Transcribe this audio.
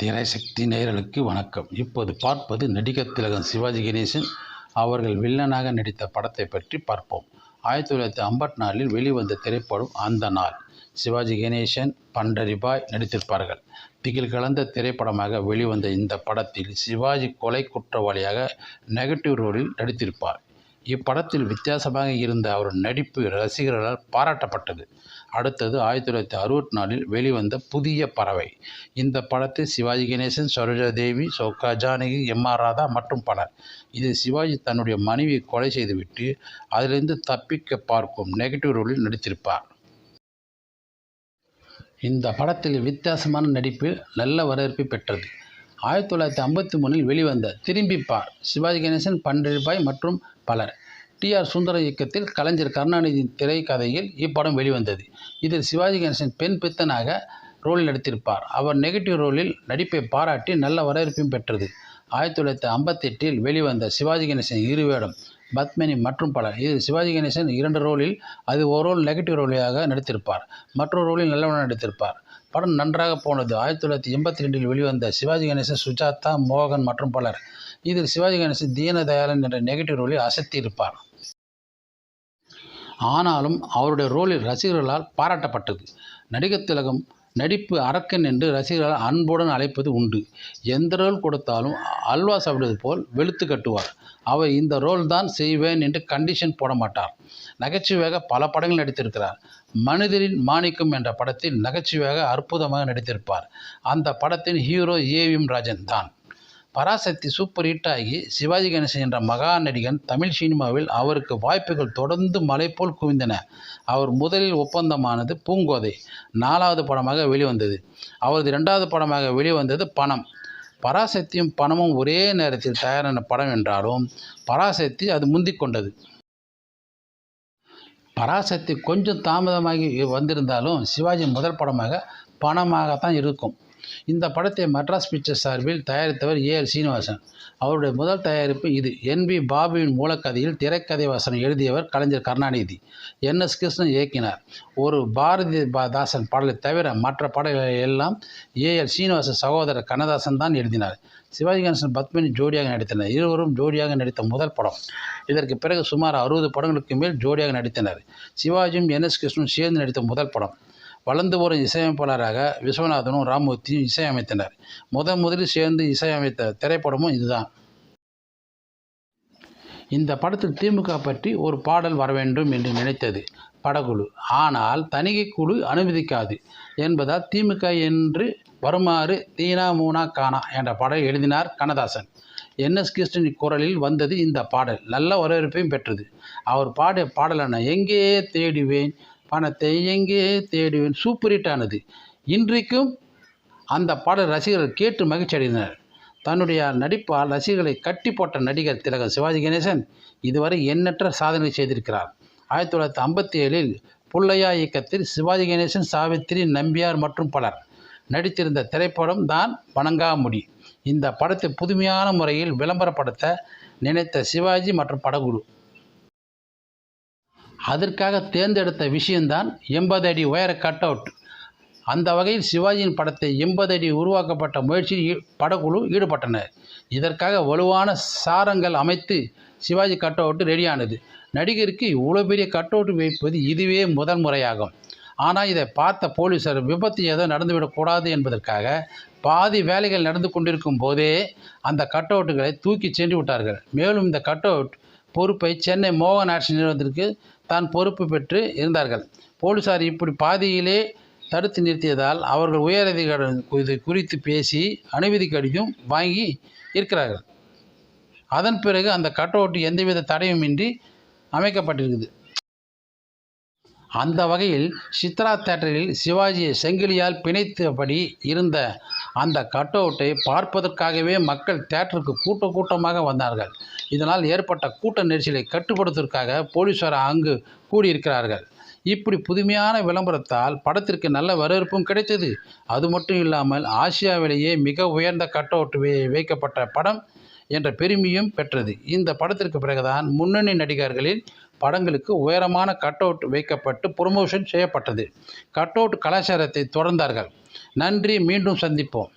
திரைசக்தி நேயர்களுக்கு வணக்கம். இப்போது பார்ப்பது நடிகர் திலகம் சிவாஜி கணேசன் அவர்கள் வில்லனாக நடித்த படத்தை பற்றி பார்ப்போம். ஆயிரத்தி தொள்ளாயிரத்தி ஐம்பத்தி நாலில் வெளிவந்த திரைப்படம் அந்த நாள். சிவாஜி கணேசன் பண்டரிபாய் நடித்திருப்பார்கள். திகில் கலந்த திரைப்படமாக வெளிவந்த இந்த படத்தில் சிவாஜி கொலை குற்றவாளியாக நெகட்டிவ் ரோலில் நடித்திருப்பார். இப்படத்தில் வித்தியாசமாக இருந்த அவர் நடிப்பு ரசிகர்களால் பாராட்டப்பட்டது. அடுத்தது ஆயிரத்தி தொள்ளாயிரத்தி அறுபத்தி நாலில் வெளிவந்த புதிய பறவை. இந்த படத்தில் சிவாஜி கணேசன் சரோஜா தேவி சௌகா ஜானகி எம் ஆர் ராதா மற்றும் பலர். இதில் சிவாஜி தன்னுடைய மனைவியை கொலை செய்துவிட்டு அதிலிருந்து தப்பிக்க பார்க்கும் நெகட்டிவ் ரோலில் நடித்திருப்பார். இந்த படத்தில் வித்தியாசமான நடிப்பு நல்ல வரவேற்பை பெற்றது. ஆயிரத்தி தொள்ளாயிரத்தி ஐம்பத்தி மூணில் வெளிவந்த திரும்பி பார் சிவாஜி கணேசன் பண்டரிபாய் மற்றும் பலர். டி ஆர் சுந்தர இயக்கத்தில் கலைஞர் கருணாநிதியின் திரைக்கதையில் இப்படம் வெளிவந்தது. இதில் சிவாஜி கணேசன் பெண் பித்தனாக ரோலில் நடித்திருப்பார். அவர் நெகட்டிவ் ரோலில் நடிப்பை பாராட்டி நல்ல வரவேற்பையும் பெற்றது. ஆயிரத்தி தொள்ளாயிரத்தி ஐம்பத்தி எட்டில் வெளிவந்த சிவாஜி கணேசன் இருவேடம் பத்மினி மற்றும் பலர். இதில் சிவாஜி கணேசன் இரண்டு ரோலில் அது ஒரு ரோல் நெகட்டிவ் ரோலியாக நடித்திருப்பார். மற்றொரு ரோலில் நல்லவனாக நடித்திருப்பார். படம் நன்றாக போனது ஆயிரத்தி தொள்ளாயிரத்தி எண்பத்தி ரெண்டில் வெளிவந்த சிவாஜி கணேசன் சுஜாதா மோகன் மற்றும் பலர். இதில் சிவாஜி கணேசன் தீனதயாளன் என்ற நெகட்டிவ் ரோலில் அசத்தியிருப்பார் ஆனாலும் அவருடைய ரோலில் ரசிகர்களால் பாராட்டப்பட்டது. நடிகர் திலகம் நடிப்பு அரக்கன் என்று ரசிகர்கள் அன்புடன் அழைப்பது உண்டு. எந்த ரோல் கொடுத்தாலும் அல்வா சாப்பிடுவது போல் வெளுத்து கட்டுவார். அவர் இந்த ரோல் தான் செய்வேன் என்று கண்டிஷன் போட மாட்டார். நகைச்சுவையாக பல படங்கள் நடித்திருக்கிறார். மனிதரின் மாணிக்கம் என்ற படத்தில் நகைச்சுவையாக அற்புதமாக நடித்திருப்பார். அந்த படத்தின் ஹீரோ ஏவிஎம் ராஜன் தான். பராசக்தி சூப்பர் ஹிட் ஆகி சிவாஜி கணேசன் என்ற மகா நடிகன் தமிழ் சினிமாவில் அவருக்கு வாய்ப்புகள் தொடர்ந்து மலை போல் குவிந்தன. அவர் முதலில் ஒப்பந்தமானது பூங்கோதை நாலாவது படமாக வெளிவந்தது. அவரது இரண்டாவது படமாக வெளிவந்தது பணம். பராசக்தியும் பணமும் ஒரே நேரத்தில் தயாரான படம் என்றாலும் பராசக்தி அது முந்திக் கொண்டது. பராசக்தி கொஞ்சம் தாமதமாகி வந்திருந்தாலும் சிவாஜி முதல் படமாக பணமாகத்தான் இருக்கும். இந்த படத்தை மெட்ராஸ் பிக்சர்ஸ் சார்பில் தயாரித்தவர் ஏ எல் சீனிவாசன். அவருடைய முதல் தயாரிப்பு இது. என் வி பாபுவின் மூலக்கதையில் திரைக்கதை வசனம் எழுதியவர் கலைஞர் கருணாநிதி. என் எஸ் கிருஷ்ணன் இயக்கினார். ஒரு பாரதி தாசன் பாடலை தவிர மற்ற பாடல்களை எல்லாம் ஏ எல் சீனிவாசன் சகோதரர் கண்ணதாசன் தான் எழுதினார். சிவாஜி கணேசன் பத்மினி ஜோடியாக நடித்தனர். இருவரும் ஜோடியாக நடித்த முதல் படம். இதற்கு பிறகு சுமார் அறுபது படங்களுக்கு மேல் ஜோடியாக நடித்தனர். சிவாஜியும் என் எஸ் கிருஷ்ணன் சேர்ந்து நடித்த முதல் படம். வளர்ந்து வரும் இசையமைப்பாளராக விஸ்வநாதனும் ராமூர்த்தியும் இசையமைத்தனர். முதன் முதலில் சேர்ந்து இசையமைத்த திரைப்படமும் இதுதான். இந்த படத்தில் திமுக பற்றி ஒரு பாடல் வர வேண்டும் என்று நினைத்தது படகுழு ஆனால் தணிகை குழு அனுமதிக்காது என்பதால் திமுக என்று வருமாறு தீனா மூனா கானா என்ற பாடல் எழுதினார் கண்ணதாசன். என்எஸ் கிருஷ்ணன் குரலில் வந்தது இந்த பாடல். நல்ல வரவேற்பையும் பெற்றது. அவர் பாடிய பாடலான எங்கே தேடுவேன் பணத்தை எங்கே தேடுவேன்? சூப்பர் ஹிட் ஆனது இன்றைக்கும் அந்த பாடல் ரசிகர்கள் கேட்டு மகிழ்ச்சி அடைந்தனர் தன்னுடைய நடிப்பால் ரசிகர்களை கட்டி போட்ட நடிகர் திலகம் சிவாஜி கணேசன் இதுவரை எண்ணற்ற சாதனை செய்திருக்கிறார். ஆயிரத்தி தொள்ளாயிரத்தி ஐம்பத்தி ஏழில் புள்ளையா இயக்கத்தில் சிவாஜி கணேசன் சாவித்திரி நம்பியார் மற்றும் பலர் நடித்திருந்த திரைப்படம் தான் வணங்காமுடி. இந்த படத்தை புதுமையான முறையில் விளம்பரப்படுத்த நினைத்த சிவாஜி மற்றும் படகுழு அதற்காக தேர்ந்தெடுத்த விஷயம்தான் எண்பது அடி உயர கட் அவுட் அந்த வகையில் சிவாஜியின் படத்தை எண்பது அடி உருவாக்கப்பட்ட முயற்சியில் படக்குழு ஈடுபட்டனர். இதற்காக வலுவான சாரங்கள் அமைத்து சிவாஜி கட் அவுட் ரெடியானது நடிகருக்கு இவ்வளோ பெரிய கட் அவுட் வைப்பது இதுவே முதல் முறையாகும். ஆனால் இதை பார்த்த போலீஸார் விபத்து ஏதோ நடந்துவிடக்கூடாது என்பதற்காக பாதி வேலைகள் நடந்து கொண்டிருக்கும் போதே அந்த கட் அவுட்டுகளை தூக்கி சென்று விட்டார்கள். மேலும் இந்த கட் அவுட் பொறுப்பை சென்னை மோகன் ஆட்சி நிறுவனத்திற்கு தான் பொறுப்பு பெற்று இருந்தார்கள். போலீசார் இப்படி பாதியிலே தடுத்து நிறுத்தியதால் அவர்கள் உயரதிகாரி இது குறித்து பேசி அனுமதி கடிதம் வாங்கி இருக்கிறார்கள். அதன் பிறகு அந்த கட் அவுட் எந்தவித தடையுமின்றி அமைக்கப்பட்டிருக்குது அந்த வகையில் சித்ரா தேட்டரில் சிவாஜியை செங்கிலியால் பிணைத்தபடி இருந்த அந்த கட் அவுட்டை பார்ப்பதற்காகவே மக்கள் தேட்டருக்கு கூட்ட கூட்டமாக வந்தார்கள். இதனால் ஏற்பட்ட கூட்ட நெரிசலை கட்டுப்படுத்துவதற்காக போலீசார் அங்கு கூடியிருக்கிறார்கள். இப்படி புதுமையான விளம்பரத்தால் படத்திற்கு நல்ல வரவேற்பும் கிடைத்தது. அது மட்டும் இல்லாமல் ஆசியாவிலேயே மிக உயர்ந்த கட் அவுட் வைக்கப்பட்ட படம் என்ற பெருமையும் பெற்றது. இந்த படத்திற்கு பிறகுதான் முன்னணி நடிகர்களின் படங்களுக்கு உயரமான கட் அவுட் வைக்கப்பட்டு ப்ரொமோஷன் செய்யப்பட்டது. கட் அவுட் கலாச்சாரத்தை தொடர்ந்தார்கள். நன்றி மீண்டும் சந்திப்போம்.